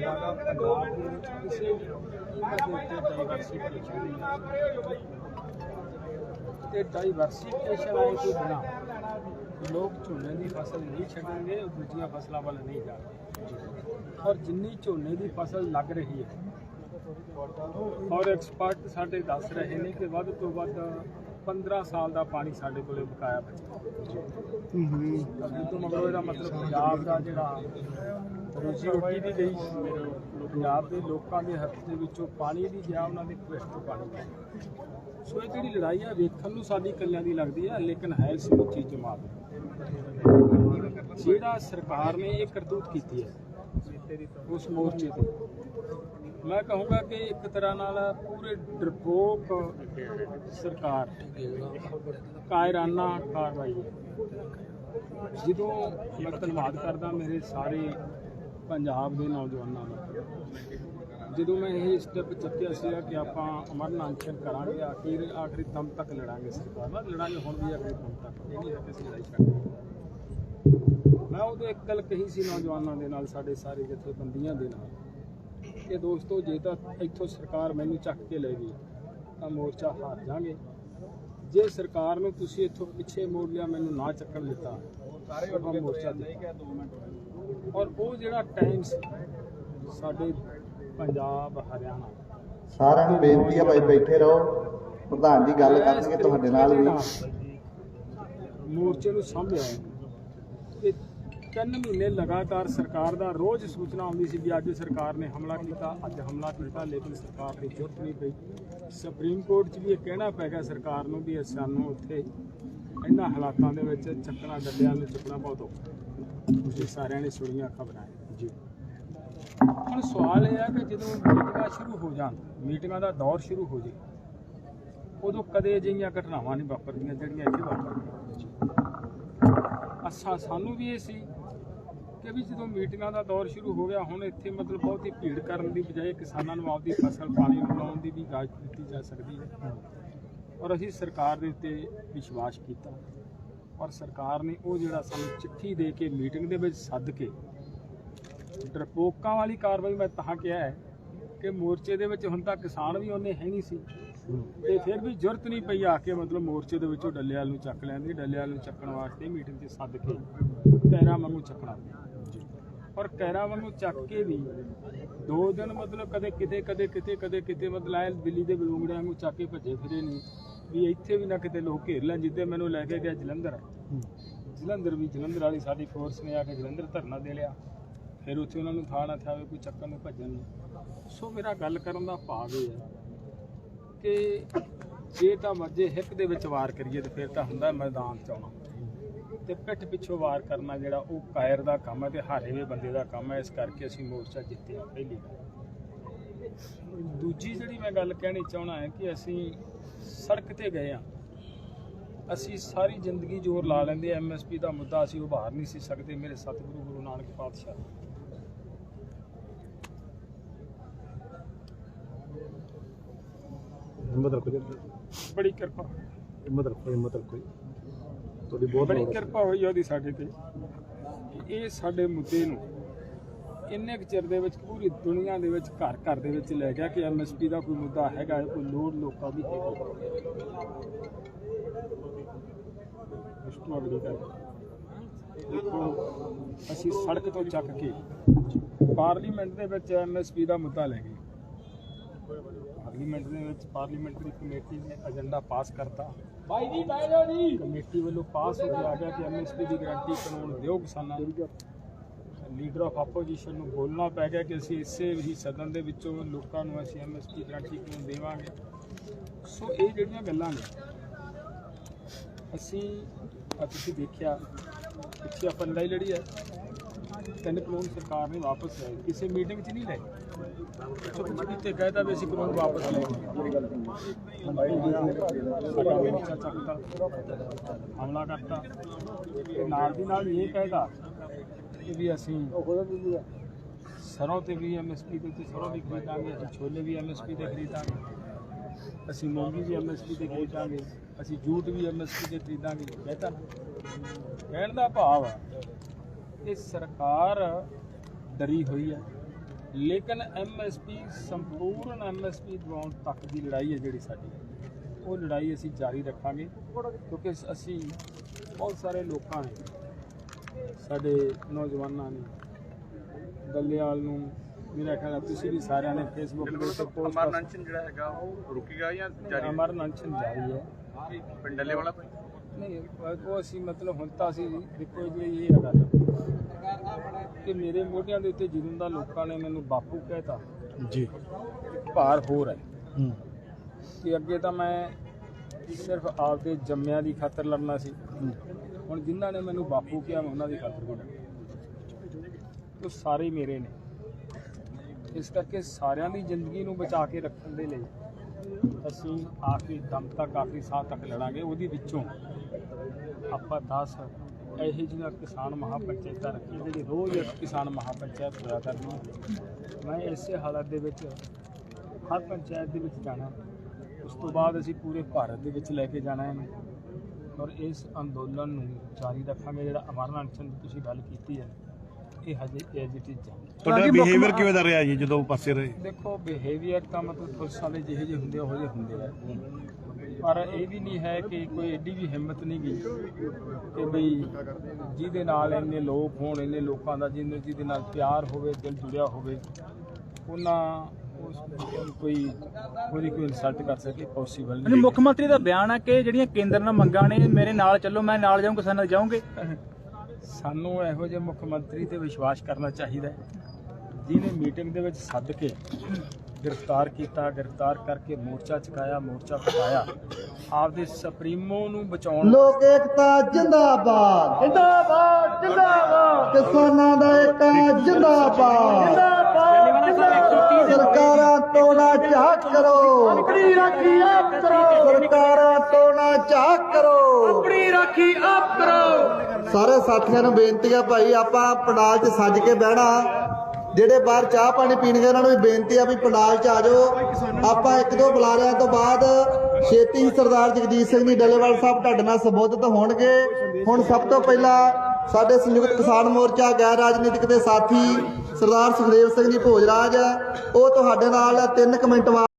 ਹੁੰਦਾ ਗਾ ਪੰਜਾਬ ਦੇ ਵਿੱਚ ਕਿਸੇ ਵੀ ਇਹਦੇ ਉੱਤੇ ਡਾਈਵਰਸਿਫਿਕੇਸ਼ਨ ਦੀ ਤੇ ਡਾਈਵਰਸਿਫਿਕੇਸ਼ਨ ਆਏ ਤੋਂ ਬਿਨਾ ਲੋਕ ਝੋਨੇ ਦੀ ਫਸਲ ਨਹੀਂ ਛੱਡਣਗੇ ਉਹ ਦੂਜੀਆਂ ਫਸਲਾਂ ਵੱਲ ਨਹੀਂ ਜਾਣਗੇ। ਔਰ ਜਿੰਨੀ ਝੋਨੇ ਦੀ ਫਸਲ ਲੱਗ ਰਹੀ ਹੈ ਔਰ ਐਕਸਪਰਟ ਸਾਡੇ ਦੱਸ ਰਹੇ ਨੇ ਕਿ ਵੱਧ ਤੋਂ ਵੱਧ 15 ਸਾਲ ਦਾ ਪਾਣੀ ਸਾਡੇ ਕੋਲੇ ਬਕਾਇਆ ਬਚਿਆ ਅੱਗੇ ਤੋਂ ਮਗਰੋਂ ਇਹਦਾ ਮਤਲਬ ਪੰਜਾਬ ਦਾ ਜਿਹੜਾ ਰੋਜੀ ਰੋਟੀ ਦੀ ਗਈ ਪੰਜਾਬ ਦੇ ਲੋਕਾਂ ਦੇ ਹੱਥ ਦੇ ਵਿੱਚੋਂ ਪਾਣੀ ਦੀ ਗਿਆ ਉਹਨਾਂ ਦੇ ਕੁਐਸਟ ਤੋਂ ਪਾਣੀ ਸੋ ਇਹ ਜਿਹੜੀ ਲੜਾਈ ਆ, ਵੇਖਣ ਨੂੰ ਸਾਡੀ ਕੱਲਿਆਂ ਦੀ ਲੱਗਦੀ ਹੈ ਲੇਕਿਨ ਹੈ ਸਮੁੱਚੀ ਜਮਾਤ ਜਿਹੜਾ ਸਰਕਾਰ ਨੇ ਇਹ ਕਰਤੂਤ ਕੀਤੀ ਹੈ ਉਸ ਮੋਰਚੇ ਤੇ। ਮੈਂ ਕਹੂੰਗਾ ਕਿ ਇੱਕ ਤਰ੍ਹਾਂ ਨਾਲ ਪੂਰੇ ਡਰਪੋਕ ਸਰਕਾਰ, ਕਾਇਰਾਨਾ ਕਾਰਵਾਈ ਜਦੋਂ ਮੈਂ ਧੰਨਵਾਦ ਕਰਦਾ ਮੇਰੇ ਸਾਰੇ ਪੰਜਾਬ ਦੇ ਨੌਜਵਾਨਾਂ ਦਾ। ਜਦੋਂ ਮੈਂ ਇਹ ਸਟੈਪ ਚੱਕਿਆ ਸੀਗਾ ਕਿ ਆਪਾਂ ਅਮਰਨ ਅਨਸ਼ਨ ਕਰਾਂਗੇ ਆਖਿਰ ਆਖਰੀ ਦਮ ਤੱਕ ਲੜਾਂਗੇ ਸਰਕਾਰ ਨਾਲ। ਲੜਾਂਗੇ ਹੁਣ ਵੀ ਆਖਰੀ ਦਮ ਤੱਕ। ਇਹ ਨਹੀਂ ਹੈ ਕਿ ਅਸੀਂ ਲੜਾਈ ਛੱਡਾਂਗੇ ਮੈਂ ਉਦੋਂ ਇੱਕ ਗੱਲ ਕਹੀ ਸੀ ਨੌਜਵਾਨਾਂ ਦੇ ਨਾਲ ਸਾਡੇ ਸਾਰੇ ਜਥੇਬੰਦੀਆਂ ਦੇ ਨਾਲ ਕਿ ਦੋਸਤੋ ਜੇ ਤਾਂ ਇੱਥੋਂ ਸਰਕਾਰ ਮੈਨੂੰ ਚੱਕ ਕੇ ਲੈ ਗਈ ਤਾਂ ਮੋਰਚਾ ਹਾਰ ਜਾਾਂਗੇ ਜੇ ਸਰਕਾਰ ਨੂੰ ਤੁਸੀਂ ਇੱਥੋਂ ਪਿੱਛੇ ਮੋੜ ਲਿਆ ਮੈਨੂੰ ਨਾ ਚੱਕਣ ਦਿੱਤਾ ਆਪਾਂ ਮੋਰਚਾ ਦੇ ਔਰ ਉਹ ਜਿਹੜਾ ਟਾਈਮ ਸੀ ਸਾਡੇ ਪੰਜਾਬ ਹਰਿਆਣਾ। ਸਾਰਿਆਂ ਨੂੰ ਬੇਨਤੀ ਹੈ ਭਾਈ ਬੈਠੇ ਰਹੋ ਪ੍ਰਧਾਨ ਜੀ ਗੱਲ ਕਰਨਗੇ ਤੁਹਾਡੇ ਨਾਲ ਵੀ। ਮੋਰਚੇ ਨੂੰ ਸਾਂਭਿਆ ਤੇ ਤਿੰਨ ਮਹੀਨੇ ਲਗਾਤਾਰ ਸਰਕਾਰ ਦਾ ਰੋਜ਼ ਸੂਚਨਾ ਆਉਂਦੀ ਸੀ ਵੀ ਅੱਜ ਸਰਕਾਰ ਨੇ ਹਮਲਾ ਕੀਤਾ ਅੱਜ ਹਮਲਾ ਕੀਤਾ ਲੇਕਿਨ ਸਰਕਾਰ ਦੀ ਜ਼ਰੂਰਤ ਨਹੀਂ ਪਈ। ਸੁਪਰੀਮ ਕੋਰਟ 'ਚ ਵੀ ਇਹ ਕਹਿਣਾ ਪੈ ਗਿਆ ਸਰਕਾਰ ਨੂੰ ਵੀ ਸਾਨੂੰ ਉੱਥੇ ਇਹਨਾਂ ਹਾਲਾਤਾਂ ਦੇ ਵਿੱਚ ਚੱਕਣਾ ਡੱਡਿਆਂ ਨੂੰ ਚੁੱਕਣਾ ਬਹੁਤ ਔਖਾ। ਤੁਸੀਂ ਸਾਰਿਆਂ ਨੇ ਸੁਣੀਆਂ ਖਬਰਾਂ ਜੀ। ਹੁਣ ਸਵਾਲ ਇਹ ਹੈ ਕਿ ਜਦੋਂ ਮੀਟਿੰਗਾਂ ਸ਼ੁਰੂ ਹੋ ਜਾਣ ਮੀਟਿੰਗਾਂ ਦਾ ਦੌਰ ਸ਼ੁਰੂ ਹੋ ਜੇ ਉਦੋਂ ਕਦੇ ਅਜਿਹੀਆਂ ਘਟਨਾਵਾਂ ਨਹੀਂ ਵਾਪਰਦੀਆਂ ਜਿਹੜੀਆਂ ਇੱਥੇ ਵਾਪਰਦੀਆਂ। ਅੱਛਾ ਸਾਨੂੰ ਵੀ ਇਹ ਸੀ ਕਿ ਵੀ ਜਦੋਂ ਮੀਟਿੰਗਾਂ ਦਾ ਦੌਰ ਸ਼ੁਰੂ ਹੋ ਗਿਆ ਹੁਣ ਇੱਥੇ ਮਤਲਬ ਬਹੁਤੀ ਭੀੜ ਕਰਨ ਦੀ ਬਜਾਏ ਕਿਸਾਨਾਂ ਨੂੰ ਆਪਦੀ ਫਸਲ ਪਾਣੀ ਨੂੰ ਲਾਉਣ ਦੀ ਵੀ ਇਜਾਜ਼ਤ ਦਿੱਤੀ ਜਾ ਸਕਦੀ ਹੈ। ਔਰ ਅਸੀਂ ਸਰਕਾਰ ਦੇ ਉੱਤੇ ਵਿਸ਼ਵਾਸ ਕੀਤਾ। ਔਰ ਸਰਕਾਰ ਨੇ ਉਹ ਜਿਹੜਾ ਸਾਨੂੰ ਚਿੱਠੀ ਦੇ ਕੇ ਮੀਟਿੰਗ ਦੇ ਵਿੱਚ ਸੱਦ ਕੇ ਡਰਪੋਕਾਂ ਵਾਲੀ ਕਾਰਵਾਈ ਮੈਂ ਤਾਂ ਕਿਹਾ ਹੈ ਕਿ ਮੋਰਚੇ ਦੇ ਵਿੱਚ ਹੁਣ ਤੱਕ ਕਿਸਾਨ ਵੀ ਉਹਨੇ ਹੈ ਨਹੀਂ ਸੀ। ਤੇ ਫਿਰ ਵੀ ਜ਼ਰੂਰਤ ਨਹੀਂ ਪਈ ਆ ਕੇ ਮਤਲਬ ਮੋਰਚੇ ਦੇ ਵਿੱਚੋਂ ਡੱਲੇਵਾਲ ਨੂੰ ਚੱਕ ਲੈਂਦੀ ਡੱਲੇਵਾਲ ਨੂੰ ਚੱਕਣ ਵਾਸਤੇ ਮੀਟਿੰਗ 'ਚ ਸੱਦ ਕੇ ਕੈਰਾ ਵਾਂਗੂ ਚੱਕਣਾ। ਔਰ ਕੈਰਾ ਵਾਂਗੂ ਚੱਕ ਕੇ ਵੀ ਦੋ ਦਿਨ ਮਤਲਬ ਕਦੇ ਕਿਤੇ ਕਦੇ ਕਿਤੇ ਕਦੇ ਕਿਤੇ ਮਤਲਬ ਆਏ ਦਿੱਲੀ ਦੇ ਬਲੂੰਗੜਿਆਂ ਵਾਂਗੂ ਚੱਕ ਕੇ ਭੱਜੇ ਫਿਰੇ ਨਹੀਂ ਵੀ ਇੱਥੇ ਵੀ ਨਾ ਕਿਤੇ ਲੋਕ ਘੇਰ ਲੈਣ ਜਿੱਦੇ ਮੈਨੂੰ ਲੈ ਕੇ ਗਿਆ ਜਲੰਧਰ। ਜਲੰਧਰ ਵੀ ਜਲੰਧਰ ਵਾਲੀ ਸਾਡੀ ਫੋਰਸ ਨੇ ਆ ਕੇ ਜਲੰਧਰ ਧਰਨਾ ਦੇ ਲਿਆ। ਫਿਰ ਉੱਥੇ ਉਹਨਾਂ ਨੂੰ ਥਾਂ ਨਾ ਥਾਵੇ ਕੋਈ ਚੱਕਰ ਨੂੰ ਭੱਜਣ ਨੂੰ। ਸੋ ਮੇਰਾ ਗੱਲ ਕਰਨ ਦਾ ਭਾਵ ਇਹ ਹੈ ਕਿ ਜੇ ਤਾਂ ਮੱਜੇ ਹਿੱਕ ਦੇ ਵਿੱਚ ਵਾਰ ਕਰੀਏ ਤੇ ਫਿਰ ਤਾਂ ਹੁੰਦਾ ਮੈਦਾਨ ਚ ਆਉਣਾ। ਤੇ ਪਿੱਠ ਪਿੱਛੋਂ ਵਾਰ ਕਰਨਾ ਜਿਹੜਾ ਉਹ ਕਾਇਰ ਦਾ ਕੰਮ ਹੈ ਤੇ ਹਾਰੇ ਹੋਏ ਬੰਦੇ ਦਾ ਕੰਮ ਹੈ, ਇਸ ਕਰਕੇ ਅਸੀਂ ਮੋਰਚਾ ਜਿੱਤਿਆ ਪਹਿਲੀ ਦੂਜੀ ਜਿਹੜੀ ਮੈਂ ਗੱਲ ਕਹਿਣੀ ਚਾਹਣਾ ਹੈ ਕਿ ਅਸੀਂ ਸੜਕ ਤੇ ਗਏ ਆ ਅਸੀਂ ਸਾਰੀ ਜ਼ਿੰਦਗੀ ਜ਼ੋਰ ਲਾ ਲੈਂਦੇ ਐਮਐਸਪੀ ਦਾ ਮੁੱਦਾ ਅਸੀਂ ਉਭਾਰ ਨਹੀਂ ਸੀ ਸਕਦੇ। ਮੇਰੇ ਸਤਿਗੁਰੂ ਗੁਰੂ ਨਾਨਕ ਪਾਤਸ਼ਾਹ। ਹਿੰਮਤ ਰੱਖੋ ਜੀ। ਬੜੀ ਕਿਰਪਾ। ਹਿੰਮਤ ਰੱਖੋ ਹਿੰਮਤ ਰੱਖੋ ਜੀ। ਤੁਹਾਡੀ ਬਹੁਤ ਬੜੀ ਕਿਰਪਾ ਹੋਈ ਆ ਉਹਦੀ ਸਾਡੇ ਤੇ। ਕਿ ਇਹ ਸਾਡੇ ਮੁੱਦੇ ਨੂੰ ਇੰਨੇ ਕੁ ਚਿਰ ਦੇ ਵਿੱਚ ਪੂਰੀ ਦੁਨੀਆ ਦੇ ਵਿੱਚ ਘਰ ਘਰ ਦੇ ਵਿੱਚ ਲੈ ਗਿਆ ਕਿ ਐਮਐਸਪੀ ਦਾ ਕੋਈ ਮੁੱਦਾ ਹੈਗਾ ਹੈ, ਕੋਈ ਲੋੜ ਲੋਕਾਂ ਦੀ ਹੈਗੀ ਦੇਖੋ ਅਸੀਂ ਸੜਕ ਤੋਂ ਚੱਕ ਕੇ ਪਾਰਲੀਮੈਂਟ ਦੇ ਵਿੱਚ ਐਮਐਸਪੀ ਦਾ ਮੁੱਦਾ ਲੈ ਗਏ। ਪਾਰਲੀਮੈਂਟ ਦੇ ਵਿੱਚ ਪਾਰਲੀਮੈਂਟਰੀ ਕਮੇਟੀ ਨੇ ਏਜੰਡਾ ਪਾਸ ਕਰਤਾ। ਭਾਈ ਜੀ ਜਾਓ ਜੀ। ਕਮੇਟੀ ਵੱਲੋਂ ਪਾਸ ਹੋ ਗਿਆ ਕਿ ਐਮਐਸਪੀ ਦੀ ਗਾਰੰਟੀ ਕਾਨੂੰਨ ਦਿਓ ਕਿਸਾਨਾਂ ਨੂੰ। ਲੀਡਰ ਆਫ ਆਪੋਜੀਸ਼ਨ ਨੂੰ ਬੋਲਣਾ ਪੈ ਗਿਆ ਕਿ ਅਸੀਂ ਇਸੇ ਹੀ ਸਦਨ ਦੇ ਵਿੱਚੋਂ ਲੋਕਾਂ ਨੂੰ ਅਸੀਂ ਐਮਐਸਪੀ ਗਾਰੰਟੀ ਕਾਨੂੰਨ ਦੇਵਾਂਗੇ? ਸੋ ਇਹ ਜਿਹੜੀਆਂ ਗੱਲਾਂ ਨੇ, ਅਸੀਂ ਆ ਤੁਸੀਂ ਦੇਖਿਆ, ਪਿੱਛੇ ਆਪਾਂ ਲੜਾਈ ਲੜੀ ਹੈ। ਤਿੰਨ ਕਾਨੂੰਨ ਸਰਕਾਰ ਨੇ ਵਾਪਸ ਲਏ, ਕਿਸੇ ਮੀਟਿੰਗ 'ਚ ਨਹੀਂ ਲਏ। ਚੁੱਪ ਚੁਪੀਤੇ ਕਹਿਤਾ ਵੀ ਅਸੀਂ ਕਾਨੂੰਨ ਵਾਪਸ ਲੈ ਹਮਲਾ ਕਰਤਾ। ਨਾਲ ਦੀ ਨਾਲ ਇਹ ਕਹਿਦਾ ਕਿ ਵੀ ਅਸੀਂ ਸਰੋਂ ਤੇ ਵੀ ਐਮਐਸਪੀ ਦੇ ਉੱਤੇ ਸਰੋਂ ਵੀ ਖਰੀਦਾਂਗੇ, ਅਸੀਂ ਛੋਲੇ ਵੀ ਐਮਐਸਪੀ ਤੇ ਖਰੀਦਾਂਗੇ, ਅਸੀਂ ਮੂੰਗੀ ਵੀ ਐਮਐਸਪੀ ਤੇ ਖਰੀਦਾਂਗੇ, ਅਸੀਂ ਜੂਟ ਵੀ ਐਮਐਸਪੀ ਤੇ ਖਰੀਦਾਂਗੇ ਕਹਤਾ ਕਹਿਣ ਦਾ ਭਾਵ ਹੈ ਕਿ ਸਰਕਾਰ ਡਰੀ ਹੋਈ ਹੈ ਲੇਕਿਨ ਐਮਐਸਪੀ ਸੰਪੂਰਨ ਐਮਐਸਪੀ ਦਿਵਾਉਣ ਤੱਕ ਦੀ ਲੜਾਈ ਹੈ ਜਿਹੜੀ ਸਾਡੀ। ਉਹ ਲੜਾਈ ਅਸੀਂ ਜਾਰੀ ਰੱਖਾਂਗੇ, ਕਿਉਂਕਿ ਅਸੀਂ ਬਹੁਤ ਸਾਰੇ ਲੋਕਾਂ ਨੇ ਸਾਡੇ ਨੌਜਵਾਨਾਂ ਨੇ। ਦੱਲੇਵਾਲ ਨੂੰ ਮੇਰਾ ਖਿਆਲ ਹੈ ਤੁਸੀਂ ਵੀ ਸਾਰਿਆਂ ਨੇ ਫੇਸਬੁੱਕ ਦੇ ਉੱਤੇ ਪੋਸਟ ਅਮਰਨੰਚਨ ਜਿਹੜਾ ਹੈਗਾ ਉਹ ਰੁਕੇਗਾ ਜਾਂ ਜਾਰੀ ਅਮਰ ਅਨਸ਼ਨ ਜਾਰੀ ਹੈ। ਪਿੰਡਲੇ ਵਾਲਾ ਕੋਈ? ਨਹੀਂ ਉਹ ਅਸੀਂ ਮਤਲਬ ਹੁਣ ਤਾਂ ਅਸੀਂ ਦੇਖੋ ਜੀ ਇਹ ਗੱਲ ਕਿ ਮੇਰੇ ਮੋਢਿਆਂ ਦੇ ਉੱਤੇ ਜਦੋਂ ਦਾ ਲੋਕਾਂ ਨੇ ਮੈਨੂੰ ਬਾਪੂ ਕਹਿਤਾ ਜੀ। ਭਾਰ ਹੋਰ ਹੈ। ਹੂੰ। ਕਿ ਅੱਗੇ ਤਾਂ ਮੈਂ ਸਿਰਫ ਆਪਦੇ ਜੰਮਿਆਂ ਦੀ ਖਾਤਰ ਲੜਨਾ ਸੀ। ਹੁਣ ਜਿਨ੍ਹਾਂ ਨੇ ਮੈਨੂੰ ਬਾਪੂ ਕਿਹਾ, ਮੈਂ ਉਹਨਾਂ ਦੀ ਖਾਤਰ ਵੀ ਉਹ ਸਾਰੇ ਮੇਰੇ ਨੇ। ਇਸ ਕਰਕੇ ਸਾਰਿਆਂ ਦੀ ਜ਼ਿੰਦਗੀ ਨੂੰ ਬਚਾ ਕੇ ਰੱਖਣ ਦੇ ਲਈ ਅਸੀਂ ਆਖਰੀ ਦਮ ਤੱਕ, ਆਖਰੀ ਸਾਹ ਤੱਕ ਲੜਾਂਗੇ। ਉਹਦੇ ਵਿੱਚੋਂ ਆਪਾਂ 10 ਇਹੋ ਜਿਹੀਆਂ ਕਿਸਾਨ ਮਹਾਪੰਚਾਇਤਾਂ ਰੱਖੀ ਜਿਹੜੀ ਰੋਜ਼ ਇੱਕ ਕਿਸਾਨ ਮਹਾਪੰਚਾਇਤ ਹੋਇਆ ਕਰਨੀ ਮੈਂ ਇਸੇ ਹਾਲਤ ਦੇ ਵਿੱਚ ਹਰ ਪੰਚਾਇਤ ਦੇ ਵਿੱਚ ਜਾਣਾ। ਉਸ ਤੋਂ ਬਾਅਦ ਅਸੀਂ ਪੂਰੇ ਭਾਰਤ ਦੇ ਵਿੱਚ ਲੈ ਕੇ ਜਾਣਾ ਇਹਨੂੰ। ਔਰ ਇਸ ਅੰਦੋਲਨ ਨੂੰ ਜਾਰੀ ਰੱਖਾਂਗੇ ਜਿਹੜਾ ਅਮਰਨ ਅਨਸ਼ਨ ਦੀ ਤੁਸੀਂ ਗੱਲ ਕੀਤੀ ਹੈ ਇਹ ਹਜੇ ਐਜ ਇਟ ਇਜ਼ ਤੁਹਾਡਾ ਬਿਹੇਵੀਅਰ ਕਿਵੇਂ ਦਾ ਰਿਹਾ ਜੀ ਜਦੋਂ ਪਾਸੇ ਰਹੇ? ਦੇਖੋ ਬਿਹੇਵੀਅਰ ਤਾਂ ਮਤਲਬ ਪੁਲਿਸਾਂ ਦੇ ਜਿਹੇ ਜਿਹੇ ਹੁੰਦੇ ਉਹੋ ਜਿਹੇ ਹੁੰਦੇ ਆ। ਪਰ ਇਹ ਵੀ ਨਹੀਂ ਹੈ ਕਿ ਕੋਈ ਐਡੀ ਵੀ ਹਿੰਮਤ ਨਹੀਂ ਗਈ ਕਿ ਬਈ ਜਿਹਦੇ ਨਾਲ ਇੰਨੇ ਲੋਕ ਹੋਣ ਇੰਨੇ ਲੋਕਾਂ ਦਾ ਜਿਹਨੇ ਜਿਹਦੇ ਨਾਲ ਪਿਆਰ ਹੋਵੇ ਦਿਲ ਜੁੜਿਆ ਹੋਵੇ ਉਹਨਾਂ ਕੋਈ ਉਹਦੀ ਕੋਈ ਇਨਸਲਟ ਕਰ ਸਕੇ ਪੋਸੀਬਲ ਨਹੀਂ ਮੁੱਖ ਮੰਤਰੀ ਦਾ ਬਿਆਨ ਹੈ ਕਿ ਜਿਹੜੀਆਂ ਕੇਂਦਰ ਨਾਲ ਮੰਗਾਂ ਨੇ ਮੇਰੇ ਨਾਲ ਚੱਲੋ ਮੈਂ ਨਾਲ ਜਾਊਂ ਕਿਸਾਨਾਂ ਨਾਲ ਜਾਊਂਗੇ? ਸਾਨੂੰ ਇਹੋ ਜਿਹੇ ਮੁੱਖ ਮੰਤਰੀ ਤੇ ਵਿਸ਼ਵਾਸ ਕਰਨਾ ਚਾਹੀਦਾ ਹੈ ਜਿਹਨੇ ਮੀਟਿੰਗ ਦੇ ਵਿੱਚ ਸੱਦ ਕੇ ਗ੍ਰਿਫਤਾਰ ਕੀਤਾ ਗ੍ਰਿਫਤਾਰ ਕਰਕੇ ਮੋਰਚਾ ਚੁਕਾਇਆ ਮੋਰਚਾ ਆਪਦੇ ਸੁਪਰੀਮੋ ਨੂੰ ਬਚਾਉਣ ਲੋਕ ਏਕਤਾ ਜਿੰਦਾਬਾਦ। ਜਿੰਦਾਬਾਦ ਜਿੰਦਾਬਾਦ। ਕਿਸਾਨਾਂ ਦਾ ਏਕਾ ਜਿੰਦਾਬਾਦ ਜਿੰਦਾਬਾਦ। ਸਰਕਾਰਾਂ ਤੋਂ ਨਾ ਝਾਕ ਕਰੋ। ਆਪਣੀ ਰਾਖੀ ਆਪ ਕਰੋ। ਸਰਕਾਰਾਂ ਤੋਂ ਨਾ ਝਾਕ ਕਰੋ। ਆਪਣੀ ਰਾਖੀ ਆਪ ਕਰੋ। ਸਾਰੇ ਸਾਥੀਆਂ ਨੂੰ ਬੇਨਤੀ ਆ ਭਾਈ ਆਪਾਂ ਪੰਡਾਲ 'ਚ ਸੱਜ ਕੇ ਬਹਿਣਾ। ਜਿਹੜੇ ਬਾਹਰ ਚਾਹ ਪਾਣੀ ਪੀਣਗੇ ਉਹਨਾਂ ਨੂੰ ਵੀ ਬੇਨਤੀ ਆ ਵੀ ਪੰਡਾਲ 'ਚ ਆ ਜਾਓ। ਆਪਾਂ ਇੱਕ ਦੋ ਬੁਲਾਰਿਆਂ ਤੋਂ ਬਾਅਦ ਛੇਤੀ ਸਰਦਾਰ ਜਗਜੀਤ ਸਿੰਘ ਜੀ ਡੱਲੇਵਾਲ ਸਾਹਿਬ ਤੁਹਾਡੇ ਨਾਲ ਸੰਬੋਧਿਤ ਹੋਣਗੇ। ਹੁਣ ਸਭ ਤੋਂ ਪਹਿਲਾਂ ਸਾਡੇ ਸੰਯੁਕਤ ਕਿਸਾਨ ਮੋਰਚਾ ਗੈਰ ਰਾਜਨੀਤਿਕ ਦੇ ਸਾਥੀ ਸਰਦਾਰ ਸੁਖਦੇਵ ਸਿੰਘ ਜੀ ਭੋਜਰਾਜ ਉਹ ਤੁਹਾਡੇ ਨਾਲ 3 ਮਿੰਟ ਬਾਅਦ